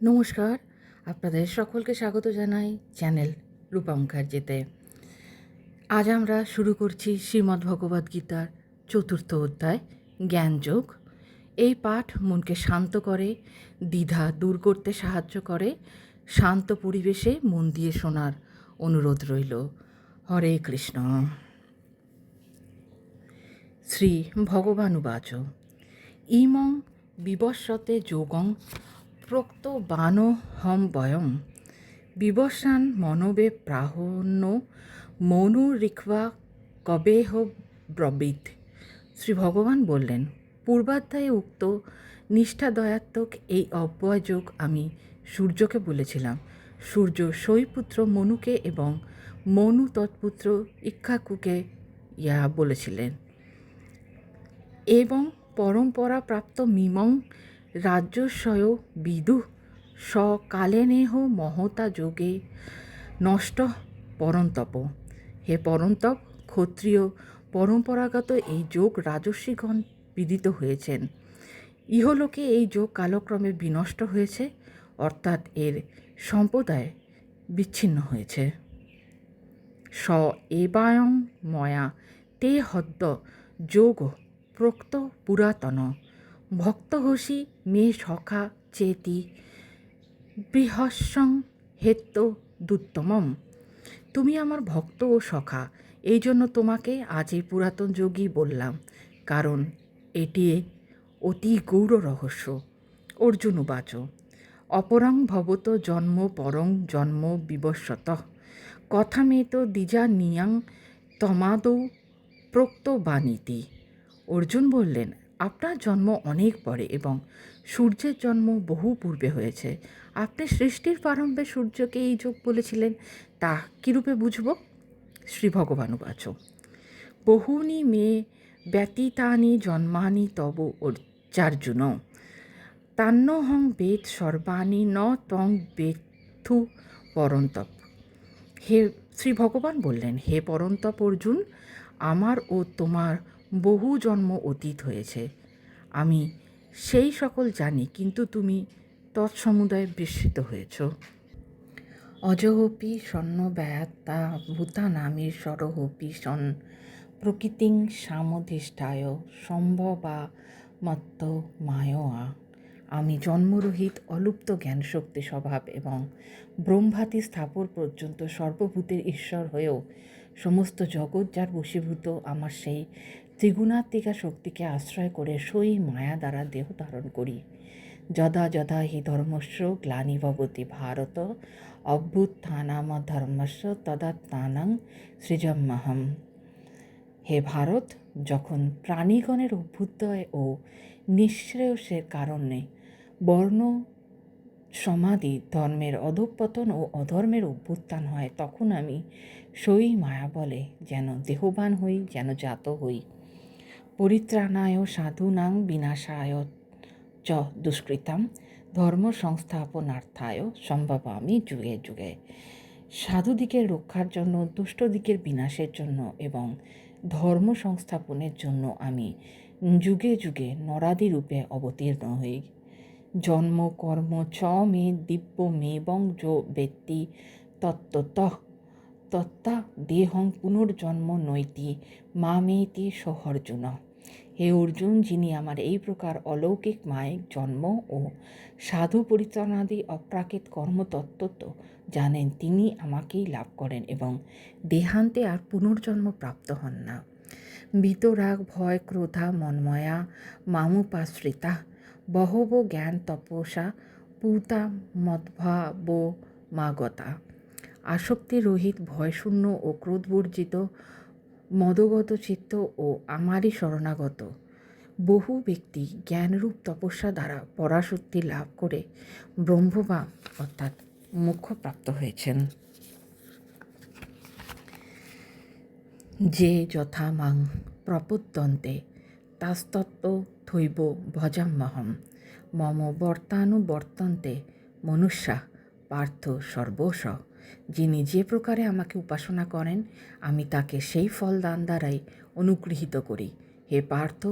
নমস্কার, আপনাদের সকলকে স্বাগত জানাই চ্যানেল রূপা মুখার্জিতে। আজ আমরা শুরু করছি শ্রীমদ্ ভগবদ্গীতার চতুর্থ অধ্যায়, জ্ঞানযোগ। এই পাঠ মনকে শান্ত করে, দ্বিধা দূর করতে সাহায্য করে, শান্ত পরিবেশে মন দিয়ে শোনার অনুরোধ রইল। হরে কৃষ্ণ। শ্রী ভগবানুবাচ। ইমং বিবস্বতে যোগং প্রোক্ত বান হম বয়ম। বিবস্বান মনবে প্রাহন্য মনু রিক্বা কবেহ ব্রবিত। শ্রী ভগবান বললেন, পূর্বাধ্যায়ে উক্ত নিষ্ঠাদয়াত্মক এই অব্যয়যোগ আমি সূর্যকে বলেছিলাম। সূর্য সৈপুত্র মনুকে এবং মনু তৎপুত্র ইক্ষাকুকে ইয়া বলেছিলেন। এবং পরম্পরা প্রাপ্ত মিমং রাজ্যস্বয় বিদু সকালেনেহ মহতা যোগে। নষ্ট পরন্তপ, হে পরন্তপ, ক্ষত্রিয়, পরম্পরাগত এই যোগ রাজস্বীগণ বিদিত হয়েছেন। ইহলোকে এই যোগ কালক্রমে বিনষ্ট হয়েছে, অর্থাৎ এর সম্প্রদায় বিচ্ছিন্ন হয়েছে। স এবায়ং ময়া, তে হদ্দ যোগ প্রোক্ত পুরাতন। ভক্তঘোষী মে সখা চেতি বৃহস্সং হেত্য দুত্তমম। তুমি আমার ভক্ত ও সখা, এই জন্য তোমাকে আজ এই পুরাতন যোগী বললাম, কারণ এটি অতি গৌর রহস্য। অর্জুন উবাচ, অপরং ভবত জন্ম পরং জন্ম বিবস্বত কথামেত দ্বিজা নিয়াং তমাদৌ প্রোক্ত বাণীতি অর্জুন বললেন আপনার জন্ম অনেক পরে এবং সূর্যের জন্ম বহু পূর্বে হয়েছে। আপনি সৃষ্টির প্রারম্ভে সূর্যকে এই যোগ বলেছিলেন, তা কীরূপে বুঝব? শ্রী ভগবানুবাচ বহুনি মে ব্যতীতানি জন্মানি তব চার্জুন তান্নহং বেদ সর্বাণি ন তং বেথু পরন্তপ। হে, শ্রী ভগবান বললেন, হে পরন্তপ অর্জুন, আমার ও তোমার বহু জন্ম অতীত হয়েছে। আমি সেই সকল জানি, কিন্তু তুমি তৎসমুদায় বিস্মিত হয়েছ। অজহপি স্বর্ণ ব্যয়াত্তা ভূতানামের সরহপি সন প্রকৃতিং সামধিষ্ঠায় সম্ভবা মত্ত মায়োয়া। আমি জন্মরহিত অলুপ্ত জ্ঞান শক্তি স্বভাব এবং ব্রহ্মাতি স্থাপন পর্যন্ত সর্বভূতের ঈশ্বর হয়েও সমস্ত জগৎ যার বশীভূত আমার সেই ত্রিগুণাত্মিকা শক্তিকে আশ্রয় করে সই মায়া দ্বারা দেহ ধারণ করি। যদা যদা হি ধর্মস্য গ্লানি ভবতি ভারত অভ্যুত্থানাম ধর্মস্য তদা তানাং সৃজম্মহম হে ভারত, যখন প্রাণীগণের অভ্যুদয় ও নিঃশ্রেয়সের কারণে বর্ণ, সমাধি, ধর্মের অধঃপতন ও অধর্মের অভ্যুত্থান হয়, তখন আমি সই মায়া বলে যেন দেহবান হই, যেন জাত হই। পরিত্রাণায় সাধুনাং বিনাশায় চ দুষ্কৃতাম ধর্ম সংস্থাপনার্থায় সম্ভবামি যুগে যুগে। সাধুদিকের রক্ষার জন্য দুষ্টদিকের বিনাশের জন্য এবং ধর্ম সংস্থাপনের জন্য আমি যুগে যুগে নরাদি রূপে অবতীর্ণ হই। জন্ম, কর্ম, চ মে, দিব্য, মেবং, যো ব্যক্তি তত্ত্বত তত্ত্বা দেহং পুনর্জন্ম নৈতি, মা মেতি সহর্জুন। হে অর্জুন, যিনি আমার এই প্রকার অলৌকিক মায়ের জন্ম ও সাধু পরিচালনাদি অপ্রাকৃত কর্মতত্ত্ব জানেন, তিনি আমাকেই লাভ করেন এবং দেহান্তে আর পুনর্জন্ম প্রাপ্ত হন না। বিতরাগ ভয়, ক্রোধা, মন্ময়া, মামুপাশ্রিতা, বহব জ্ঞান তপসা পুতা, মদ্ভাব মাগতা। আসক্তি রহিত ভয়শূন্য ও ক্রোধবর্জিত, মদগত চিত্ত ও আমারই শরণাগত। বহু ব্যক্তি জ্ঞানরূপ তপস্যা দ্বারা পরাশক্তি লাভ করে ব্রহ্মবা অর্থাৎ মুখ্য প্রাপ্ত হয়েছেন। যে যথা মাং প্রপদ্যন্তে তাস্তত্ত্ব থৈব ভজাম্যহম মম বর্তানুবর্তন্তে মনুষ্যা পার্থ সর্বস যিনি যে প্রকারে আমাকে উপাসনা করেন, আমি তাকে সেই ফলদান দ্বারাই অনুগৃহীত করি। হে পার্থ,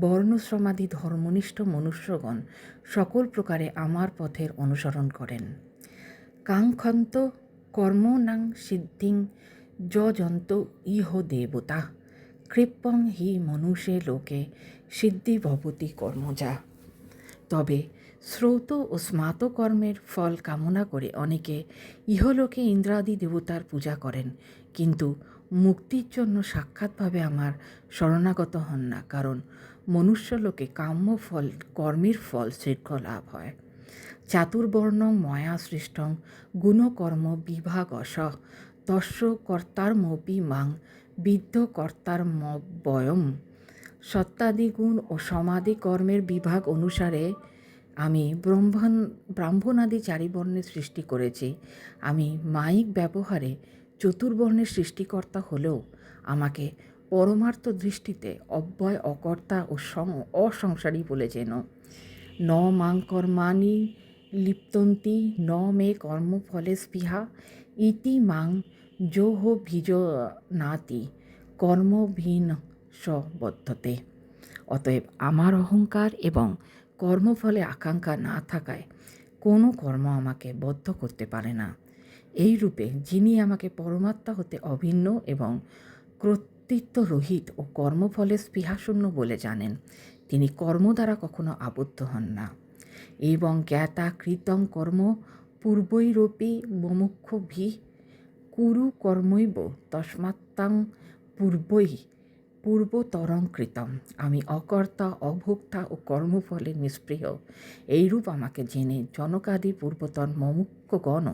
বর্ণশ্রমাদি ধর্মনিষ্ঠ মনুষ্যগণ সকল প্রকারে আমার পথের অনুসরণ করেন। কাঙ্ক্ষন্ত কর্মণাং সিদ্ধিং যজন্ত ইহ দেবতা। কৃপং হি মনুষে লোকে সিদ্ধি ভবতি কর্মজা তবে শ্রৌত ও স্মাত কর্মের ফল কামনা করে অনেকে ইহলোকে ইন্দ্রাদি দেবতার পূজা করেন, কিন্তু মুক্তির জন্য সাক্ষাৎভাবে আমার শরণাগত হন না, কারণ মনুষ্যলোকে কাম্য ফল, কর্মের ফল শীঘ্র লাভ হয়। চাতুর্বর্ণ ময়া সৃষ্টং গুণকর্ম বিভাগস তস্য কর্তারমপি মাং বিদ্ধ কর্তারমবয়ম সত্তাদিগুণ ও সমাধি কর্মের বিভাগ অনুসারে আমি ব্রহ্মণ, ব্রাহ্মণাদি চারিবর্ণের সৃষ্টি করেছি। আমি মাইক ব্যবহারে চতুর্বর্ণের সৃষ্টিকর্তা হলেও আমাকে পরমার্থ দৃষ্টিতে অব্যয়, অকর্তা ও সং, অসংসারী বলে যেন ন মাং কর্মাণি লিপ্তন্তি, ন মে কর্মফলে স্পৃহা, ইতি মাং জোহ ভিজ নাতি, কর্মভিন সবদ্ধতে অতএব আমার অহংকার এবং কর্মফলে আকাঙ্ক্ষা না থাকায় কোনো কর্ম আমাকে বদ্ধ করতে পারে না। এই রূপে যিনি আমাকে পরমাত্মা হতে অভিন্ন এবং কর্তৃত্ব রহিত ও কর্মফলে স্পৃহাশূন্য বলে জানেন, তিনি কর্ম দ্বারা কখনো আবদ্ধ হন না। এবং জ্ঞাতা কৃতং কর্ম পূর্বৈরপি মুমুক্ষ ভি কুরু কর্মৈব তস্মাত্তাং পূর্বই পূর্বতরং কৃতম আমি অকর্তা, অভোক্তা ও কর্মফলে নিষ্প্রিয়। এইরূপ আমাকে জেনে জনকাদি পূর্বতন মমুক্ষগণ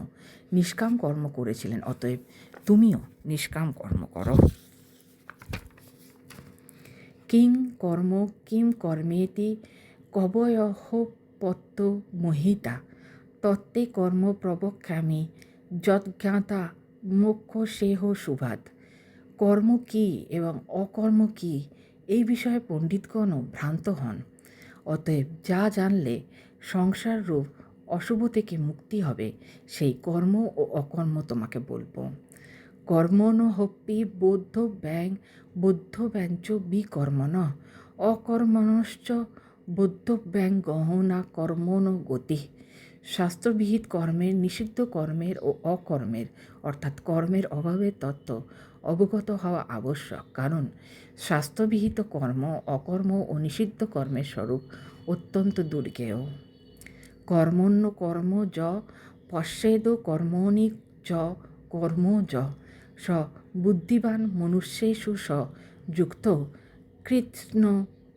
নিষ্কাম কর্ম করেছিলেন। অতএব তুমিও নিষ্কাম কর্ম করো। কিং কর্ম, কিং কর্মেতি কবয়হ পত্ত মহিতা তত্ত্বে কর্ম প্রবক্ষামি যজ্ঞাতা মোক্ষ সেহ সুভাত। কর্ম কী এবং অকর্ম কী? এই বিষয়ে পণ্ডিতগণও ভ্রান্ত হন। অতএব যা জানলে সংসার রূপ অশুভ থেকে মুক্তি হবে, সেই কর্ম ও অকর্ম তোমাকে বলব। কর্মণ হপ্পি বৌদ্ধ ব্যাং বৌদ্ধ ব্যঞ্চ বিকর্মণ। অকর্মণশ্চ বৌদ্ধ ব্যাং গহনা কর্মণ গতি। শাস্ত্রবিহিত কর্মের নিষিদ্ধ কর্মের ও অকর্মের, অর্থাৎ কর্মের অভাবের তত্ত্ব অবগত হওয়া আবশ্যক, কারণ স্বাস্থ্যবিহিত কর্ম, অকর্ম ও নিষিদ্ধ কর্মের স্বরূপ অত্যন্ত দুর্গেয়। কর্মণ্য কর্ম য, পশ্চেদ কর্মণি চ, কর্ম য, স, বুদ্ধিবান মনুষ্যেষু স, যুক্ত কৃৎন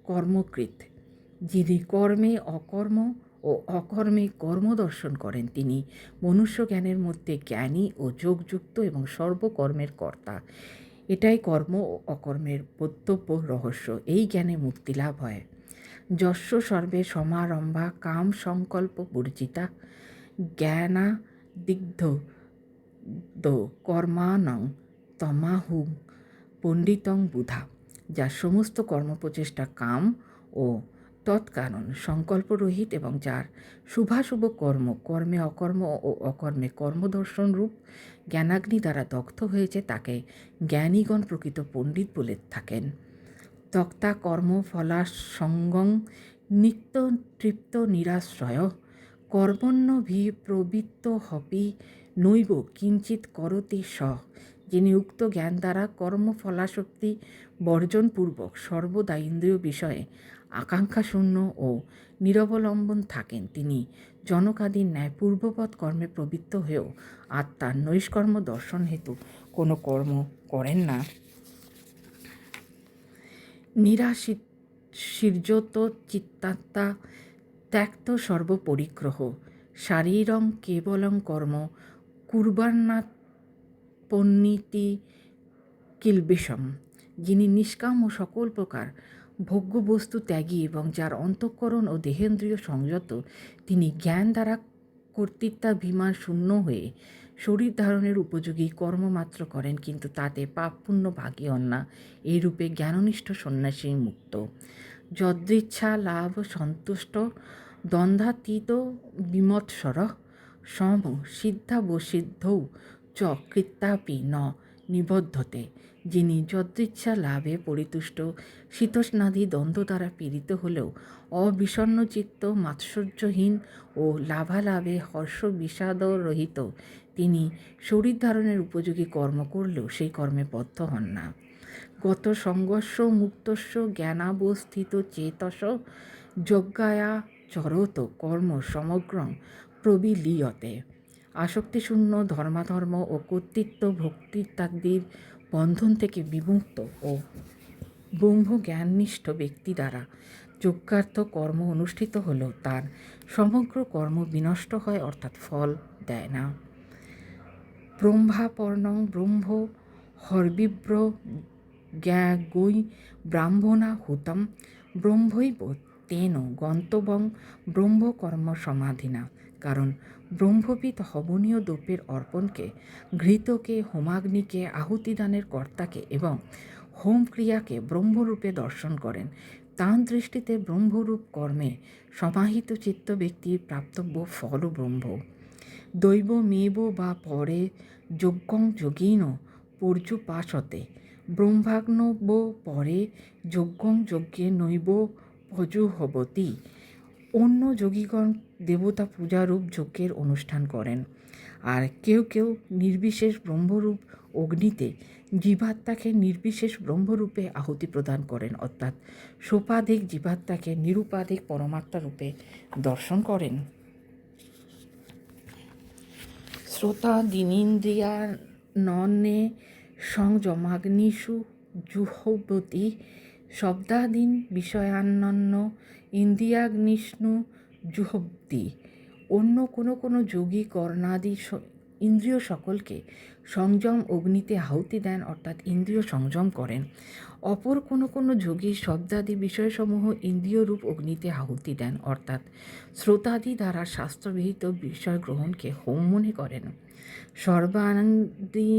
কর্মকৃত। যিনি কর্মে অকর্ম ও অকর্মে কর্মদর্শন করেন তিনি। মনুষ্য জ্ঞানের মধ্যে জ্ঞানী ও যোগযুক্ত এবং সর্বকর্মের কর্তা। এটাই কর্ম ও অকর্মের বক্তব্য রহস্য। এই জ্ঞানে মুক্তি লাভ হয়। যস্য সর্বে সমারম্ভা কাম সংকল্প বর্জিতা। জ্ঞানা দিগ্ধ দো কর্মানং তমাহু পণ্ডিতং বুধা। যার সমস্ত কর্মপ্রচেষ্টা কাম ও তৎকারণ সংকল্পরহিত এবং যার শুভাশুভ কর্ম, কর্মে অকর্ম ও অকর্মে কর্মদর্শন রূপ জ্ঞানাগ্নি দ্বারা দগ্ধ হয়েছে, তাকে জ্ঞানীগণ প্রকৃত পণ্ডিত বলে থাকেন। তক্তা কর্ম ফলাসঙ্গং নিত্য তৃপ্ত নিরাশ্রয়। কর্মণ্য ভি প্রবৃত্ত হপি নৈব কিঞ্চিত করতি স। যিনি উক্ত জ্ঞান দ্বারা কর্মফলাশক্তি বর্জনপূর্বক সর্বদা ইন্দ্রিয় বিষয়ে আকাঙ্ক্ষাশূন্য ও নিরবলম্বন থাকেন তিনি। জনকাদির ন্যায় পূর্বপদ কর্মে প্রবৃত্ত হয়েও আত্মার নৈষ্কর্ম দর্শন হেতু কোনো কর্ম করেন না। নিরাশিত, সৃজত চিত্তাত্মা ত্যক্ত সর্বপরিগ্রহ। শারীরং কেবলং কর্ম কুর্বান্নাত পণ্ডিতি কিলবেশম যিনি নিষ্কাম ও সকল প্রকার ভোগ্যবস্তু ত্যাগী এবং যার অন্তঃকরণ ও দেহেন্দ্রীয় সংযত, তিনি জ্ঞান দ্বারা কর্তৃত্বাভিমান শূন্য হয়ে শরীর ধারণের উপযোগী কর্মমাত্র করেন, কিন্তু তাতে পাপ পুণ্য ভাগী হন না। এই রূপে জ্ঞাননিষ্ঠ সন্ন্যাসী মুক্ত। যদৃচ্ছা লাভ সন্তুষ্ট দ্বন্দ্বাতীত বিমৎসর সম সিদ্ধাবসিদ্ধৌ চ কৃত্যাপি ন নিবদ্ধতে। যিনি যদৃচ্ছা লাভে পরিতুষ্ট, শীতস্নাদি দ্বন্দ্ব দ্বারা পীড়িত হলেও অবিষণ্ণ চিত্ত মাৎসর্যহীন ও লাভালাভে হর্ষ বিষাদ রহিত তিনি শরীর ধারণের উপযোগী কর্ম করলেও সেই কর্মে বদ্ধ হন না। গত সংঘর্ষ, মুক্তস্য, জ্ঞানাবস্থিত চেতস যজ্ঞায়া, চরত কর্ম সমগ্র প্রবিলীয়তে। আসক্তিশূন্য, ধর্মাধর্ম ও কর্তৃত্ব, ভক্তিত্যাদির বন্ধন থেকে বিমুক্ত ও ব্রহ্ম জ্ঞাননিষ্ঠ ব্যক্তি দ্বারা যজ্ঞার্থ কর্ম অনুষ্ঠিত হলেও তার সমগ্র কর্ম বিনষ্ট হয়, অর্থাৎ ফল দেয় না। ব্রহ্মাপর্ণং ব্রহ্ম হরবিব্র জ্ঞাগৈ ব্রাহ্মণা হুতম ব্রহ্মৈব তেন গন্তব্যং ব্রহ্মকর্ম সমাধিনা। কারণ ব্রহ্মবিদ হবনীয় দ্রব্যের অর্পণকে, ঘৃতকে, হোমাগ্নিকে, আহুতিদানের কর্তাকে এবং হোম ক্রিয়াকে ব্রহ্মরূপে দর্শন করেন। তাঁর দৃষ্টিতে ব্রহ্মরূপ কর্মে সমাহিত চিত্ত ব্যক্তির প্রাপ্তব্য ফল ব্রহ্ম। দৈব মেব বা পরে যজ্ঞং যোগীন পর্যুপাসতে ব্রহ্মাগ্নব পরে যজ্ঞং যজ্ঞে নৈব ভজুহবতী। অন্য যোগীগণ দেবতা পূজারূপ যজ্ঞের অনুষ্ঠান করেন। আর কেউ কেউ নির্বিশেষ ব্রহ্মরূপ অগ্নিতে জীবাত্মাকে নির্বিশেষ ব্রহ্মরূপে আহুতি প্রদান করেন, অর্থাৎ সোপাধিক জীবাত্মাকে নিরুপাধিক পরমাত্মা রূপে দর্শন করেন। শ্রোতা দিনীন্দ্রিয়া ননে সংযমাগ্নিষু জুহবতী শব্দাদীন বিষয়ান্নন্ন ইন্দ্রিয়াগ্নিষ্ণু জুহব্দি অন্য কোনো কোনো যোগী কর্ণাদি ইন্দ্রিয় সকলকে সংযম অগ্নিতে আহুতি দেন, অর্থাৎ ইন্দ্রিয় সংযম করেন। অপর কোনো কোনো যোগী শব্দাদি বিষয়সমূহ ইন্দ্রিয়রূপ অগ্নিতে আহুতি দেন, অর্থাৎ শ্রোতাদি দ্বারা শাস্ত্রবিহিত বিষয় গ্রহণকে হোম মনে করেন। সর্বানন্দী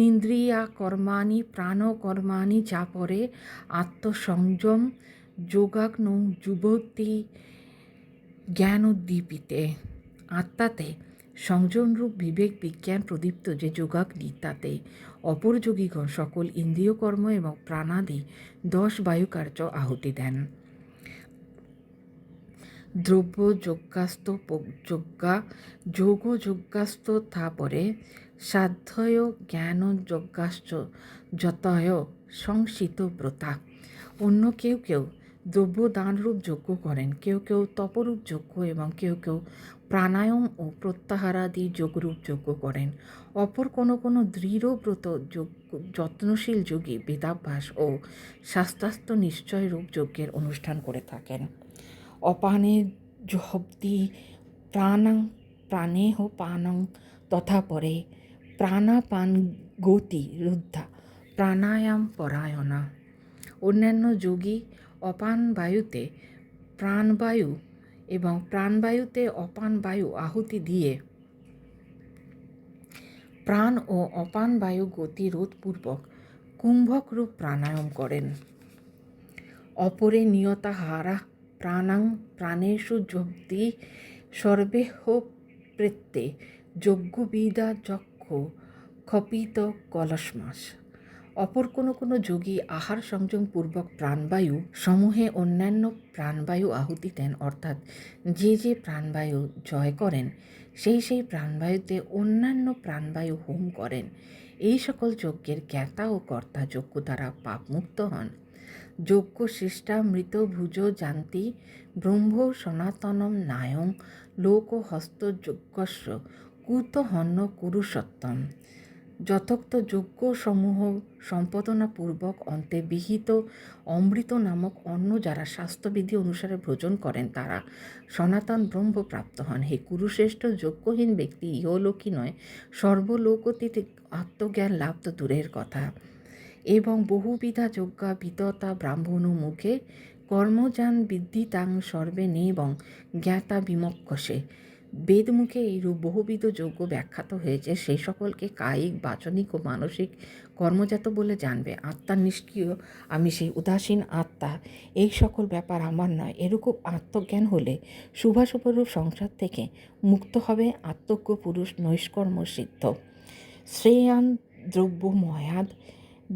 নিন্দ্রিয়া কর্মাণি প্রাণকর্মাণি যা পরে আত্মসংযম যোগাগ্ন যুবতী জ্ঞানোদ্দীপিতে আত্মাতে সংযমরূপ বিবেক বিজ্ঞান প্রদীপ্ত যে যোগাগ্নি তাতে অপরযোগীগণ সকল ইন্দ্রিয় কর্ম এবং প্রাণাদি দশ বায়ুকার্য আহুতি দেন দ্রব্য যজ্ঞাস্ত যজ্ঞা যোগ যজ্ঞাস্ত তাপরে সাধ্যয় জ্ঞান যজ্ঞাশ্চ যতয় সংসিত ব্রতা অন্য কেউ কেউ দ্রব্য দানরূপ যজ্ঞ করেন। কেউ কেউ তপরূপ যজ্ঞ এবং কেউ কেউ প্রাণায়াম ও প্রত্যাহারাদি যোগরূপ যজ্ঞ করেন। অপর কোনো কোনো দৃঢ়ব্রত যত্নশীল যোগী বেদাভ্যাস ও শাস্ত্রাস্ত্র নিশ্চয় রূপ যজ্ঞের অনুষ্ঠান করে থাকেন। অপানে জহব্দি প্রাণাং, প্রাণেহ পানং তথা পরে প্রাণাপান গতি রুদ্ধা, প্রাণায়াম পরায়ণা। অন্যান্য যোগী অপান বায়ুতে প্রাণবায়ু এবং প্রাণবায়ুতে অপান বায়ু আহুতি দিয়ে প্রাণ ও অপান বায়ু গতি রোধপূর্বক কুম্ভক রূপ প্রাণায়াম করেন। অপরে নিয়তা হারা প্রাণাং প্রাণেষু যোগদি সর্বেহ প্রেত্তে যজ্ঞবিদা যক্ষ খপিত কলসমাস। অপর কোনো কোনো যোগী আহার সংযমপূর্বক প্রাণবায়ু সমূহে অন্যান্য প্রাণবায়ু আহুতি দেন, অর্থাৎ যে যে প্রাণবায়ু জয় করেন, সেই সেই প্রাণবায়ুতে অন্যান্য প্রাণবায়ু হোম করেন। এই সকল যজ্ঞের জ্ঞাতা ও কর্তা যজ্ঞ দ্বারা পাপমুক্ত হন। যজ্ঞ শিষ্টামৃত ভুজ জান্তি ব্রহ্ম সনাতনম নায়ং লোক হস্ত যজ্ঞস্য কুতহন্য কুরুসত্তম যথোক্ত যজ্ঞসমূহ সম্পাদনাপূর্বক অন্তে বিহিত অমৃত নামক অন্য যারা স্বাস্থ্যবিধি অনুসারে ভোজন করেন, তারা সনাতন ব্রহ্ম প্রাপ্ত হন। হে কুরুশ্রেষ্ঠ যজ্ঞহীন ব্যক্তি, ইহলোকই নয় সর্বলোকতীতে আত্মজ্ঞান লাভ তো দূরের কথা। এবং বহুবিধা যজ্ঞা বিততা ব্রাহ্মণ মুখে, কর্মযান বিদ্যিতাং সর্বে নেবং জ্ঞাতা বিমক্ষসে। বেদমুখে এইরূপ বহুবিধ যোগ্য ব্যাখ্যাত হয়েছে। সেই সকলকে কায়িক, বাচনিক ও মানসিক কর্মজাত বলে জানবে। আত্মার নিষ্ক্রিয়, আমি সেই উদাসীন আত্মা। এই সকল ব্যাপার আমার নয় এরকম আত্মজ্ঞান হলে শুভাশুভরূপ সংসার থেকে মুক্ত হবে আত্মজ্ঞ পুরুষ নৈষ্কর্ম সিদ্ধ। শ্রেয়ান দ্রব্য ময়াদ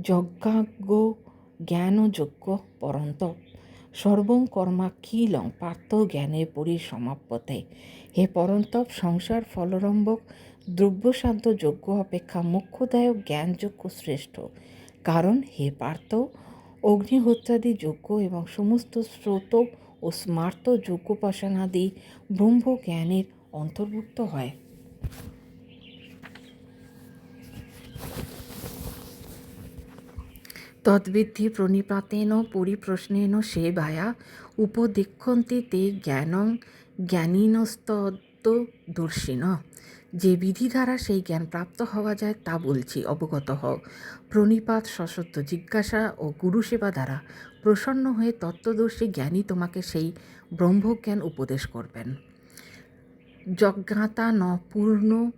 যজ্ঞাজ্ঞ জ্ঞানযোগ্য পরন্ত সর্বং কর্মাখিলং পার্থ জ্ঞানে পরিসমাপ্যতে হে পরন্তপ সংসার ফলরম্বক দ্রব্যসাধ্য যোগ্য অপেক্ষা মুখ্যদায়ক জ্ঞানযোগ্য শ্রেষ্ঠ। কারণ হে পার্থ অগ্নিহত্যাদি যোগ্য এবং সমস্ত স্রোত ও স্মার্ত যোগ্যোপাসনাদি ব্রহ্ম জ্ঞানের অন্তর্ভুক্ত হয়। তদ্বিদ্ধি প্রণিপাতেন পরিপ্রশ্নেন সেবায়া উপদেক্ষন্তি তে জ্ঞানং জ্ঞানীনস্তত্ত্বদর্শিন যে বিধি দ্বারা সেই জ্ঞান প্রাপ্ত হওয়া যায় তা বলছি, অবগত হও। প্রণিপাত সশব্দ জিজ্ঞাসা ও গুরুসেবা দ্বারা প্রসন্ন হয়ে তত্ত্বদর্শী জ্ঞানী তোমাকে সেই ব্রহ্মজ্ঞান উপদেশ করবেন। যজ্ঞাতা ন পূর্ণ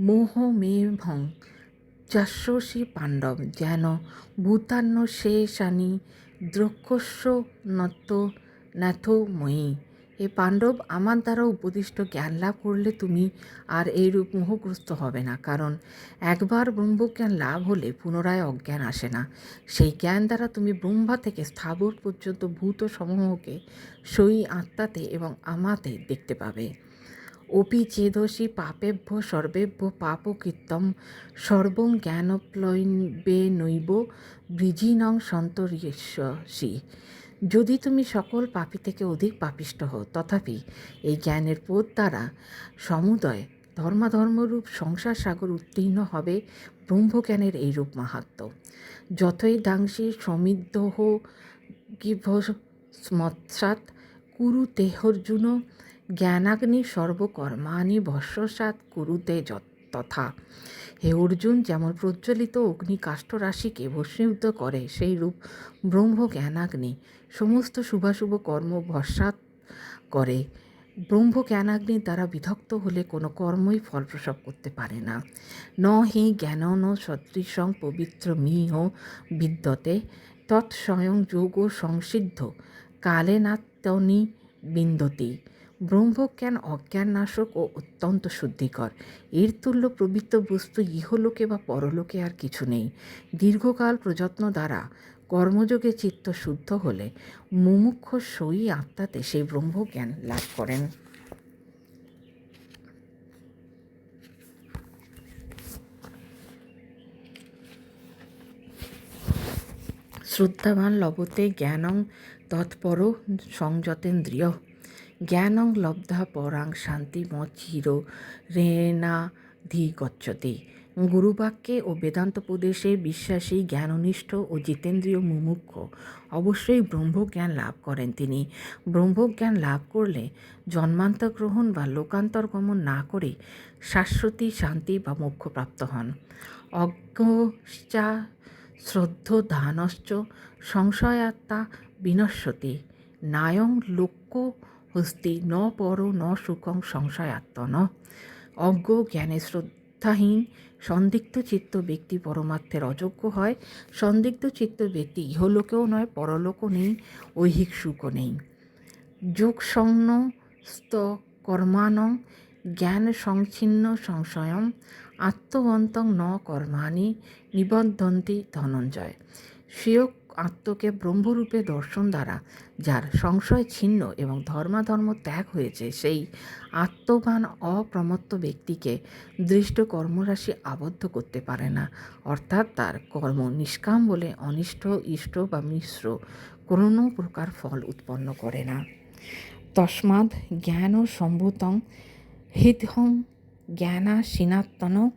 মোহমেভং চাষ্যসী পাণ্ডব যেন ভূতান্ন শেষানি দ্রক্ষস্য নত ন্যাথময়ী। এ পাণ্ডব, আমার দ্বারা উপদিষ্ট জ্ঞান লাভ করলে তুমি আর এইরূপ মোহগ্রস্ত হবে না, কারণ একবার ব্রহ্মজ্ঞান লাভ হলে পুনরায় অজ্ঞান আসে না। সেই জ্ঞান দ্বারা তুমি ব্রহ্মা থেকে স্থাবর পর্যন্ত ভূত সমূহকে সই আত্মাতে এবং আমাতে দেখতে পাবে। অপি চেদসি পাপেভ্য সর্বেভ্য পাপকৃত্যম সর্বং জ্ঞানপ্লবে নৈব বৃজিনং সন্তরিষ্যসি যদি তুমি সকল পাপী থেকে অধিক পাপিষ্ট হও, তথাপি এই জ্ঞানের পোধ দ্বারা সমুদয় ধর্মাধর্মরূপ সংসার সাগর উত্তীর্ণ হবে ব্রহ্মজ্ঞানের এই রূপ মাহাত্ম। যথই দাংশী সমৃদ্ধ গিভ স্মৎসাৎ জ্ঞানাগ্নি সর্বকর্মাণি ভস্যসাত কুরুতে তথা। হে অর্জুন, যেমন প্রজ্বলিত অগ্নি কাষ্ঠরাশিকে ভস্মীভূত করে সেই রূপ ব্রহ্ম জ্ঞানাগ্নি সমস্ত শুভাশুভ কর্ম ভস্মাত করে। ব্রহ্ম জ্ঞানাগ্নির দ্বারা বিধক্ত হলে কোনো কর্মই ফলপ্রসব করতে পারে না। ন হি জ্ঞানন সদৃশং পবিত্র মিহ বিদ্যতে, তৎস্বয়ং যোগ সংসিদ্ধ কালেনাত্মনি বিন্দতি। ব্রহ্মজ্ঞান, অজ্ঞাননাশক ও অত্যন্ত শুদ্ধিকর। এর তুল্য পবিত্র বস্তু ইহলোকে বা পরলোকে আর কিছু নেই। দীর্ঘকাল প্রযত্ন দ্বারা কর্মযোগে চিত্ত শুদ্ধ হলে মুমুক্ষ সই আত্মাতে সেই ব্রহ্মজ্ঞান লাভ করেন। শ্রদ্ধাবান লবতে জ্ঞানং তৎপর সংযতেন্দ্রিয় জ্ঞানং লব্ধা পরাং শান্তি ম চির শান্তিমচির রেণাধিগচ্ছতে। গুরুবাক্যে ও বেদান্ত প্রদেশে বিশ্বাসী জ্ঞাননিষ্ঠ ও জিতেন্দ্রীয় মুমুক্ষ অবশ্যই ব্রহ্মজ্ঞান লাভ করেন তিনি। ব্রহ্মজ্ঞান লাভ করলে জন্মান্তর গ্রহণ বা লোকান্তর গমন না করে শাশ্বতী শান্তি বা মোক্ষ প্রাপ্ত হন। অজ্ঞা শ্রদ্ধ ধানশ্চ সংশয়াত্মা বিনশ্যতি নায়ং লোক্য হস্তি ন পর, ন সুখং সংশয়াত্মন। অজ্ঞ জ্ঞানে শ্রদ্ধাহীন, সন্দিগ্ধ চিত্ত ব্যক্তি পরমার্থের অযোগ্য হয়। সন্দিগ্ধ চিত্ত ব্যক্তি ইহলোকেও নয়, পরলোকও নেই, ঐহিক সুখও নেই। যোগ সংন স্ত কর্মানং জ্ঞান সংচ্ছিন্ন সংশয়ম, আত্মবন্তং ন কর্মাণি নিবদ্ধন্তি ধনঞ্জয়। স্বীয় আত্মকে ব্রহ্মরূপে দর্শন দ্বারা, যার সংশয় ছিন্ন এবং ধর্মাধর্ম ত্যাগ হয়েছে, সেই আত্মবান অপ্রমত্ত ব্যক্তিকে দৃষ্ট কর্মরাশি আবদ্ধ করতে পারে না। অর্থাৎ তার কর্ম নিষ্কাম বলে অনিষ্ট, ইষ্ট বা মিশ্র কোনো প্রকার ফল উৎপন্ন করে না। তস্মাদ জ্ঞান ও সম্ভূতং হৃদহং জ্ঞানাসীনাত্মন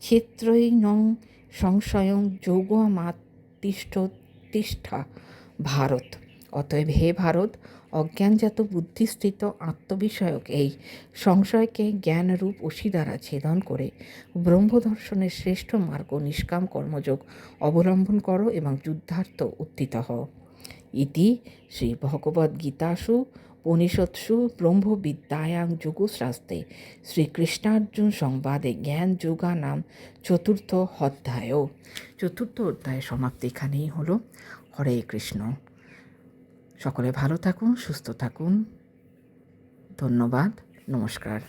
ক্ষেত্রৈনং সংশয়ং যোগমাতিষ্ঠ প্রতিষ্ঠা ভারত। অতএব হে ভারত, অজ্ঞানজাত বুদ্ধিস্থিত আত্মবিষয়ক এই সংশয়কে জ্ঞানরূপ অসি দ্বারা ছেদন করে ব্রহ্মদর্শনের শ্রেষ্ঠ মার্গ নিষ্কাম কর্মযোগ অবলম্বন করো এবং যুদ্ধার্থ উত্থিত হও। ইতি শ্রী ভগবদ্গীতাসু উপনিষৎসু ব্রহ্মবিদ্যায়াং যোগশাস্ত্রে শ্রীকৃষ্ণার্জুন সংবাদে জ্ঞান যোগা নাম চতুর্থ অধ্যায় চতুর্থ অধ্যায় সমাপ্তি এখানেই হল। হরে কৃষ্ণ। সকলে ভালো থাকুন, সুস্থ থাকুন। ধন্যবাদ। নমস্কার।